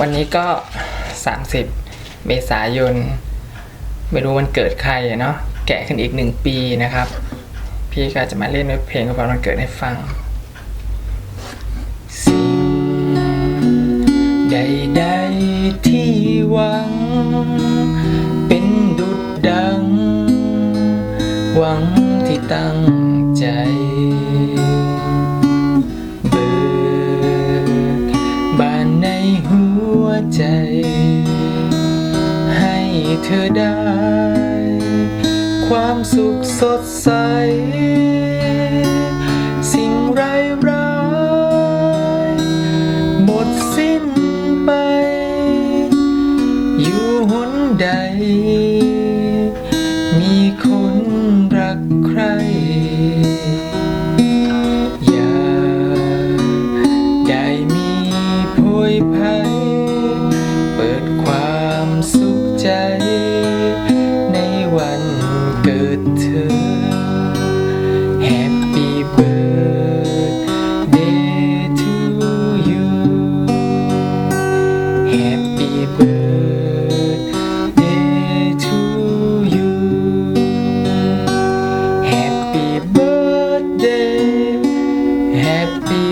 วันนี้ก็ 30 เมษายน ไม่รู้วันเกิดใครเนาะแกะขึ้นอีกหนึ่งปีนะครับ พี่ก็จะมาเล่นเพลงของวันเกิดให้ฟัง สิ่งใดๆที่หวัง เป็นดุดดัง หวังที่ตั้งใจ ใจ ให้เธอได้ ความสุขสดใส สิ่งร้ายร้ายหมดสิ้นไป อยู่หนใด มีคนรักใครอย่าได้มีโพยภัย ในวันเกิดเธอ Happy birthday to you Happy birthday to you Happy birthday Happy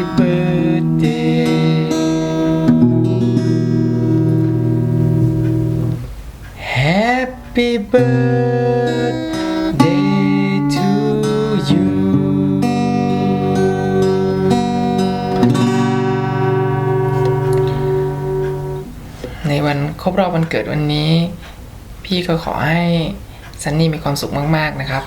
Happy birthday to you ในวันครบรอบวันเกิดวันนี้ พี่ก็ขอให้ซันนี่มีความสุขมาก ๆ นะครับ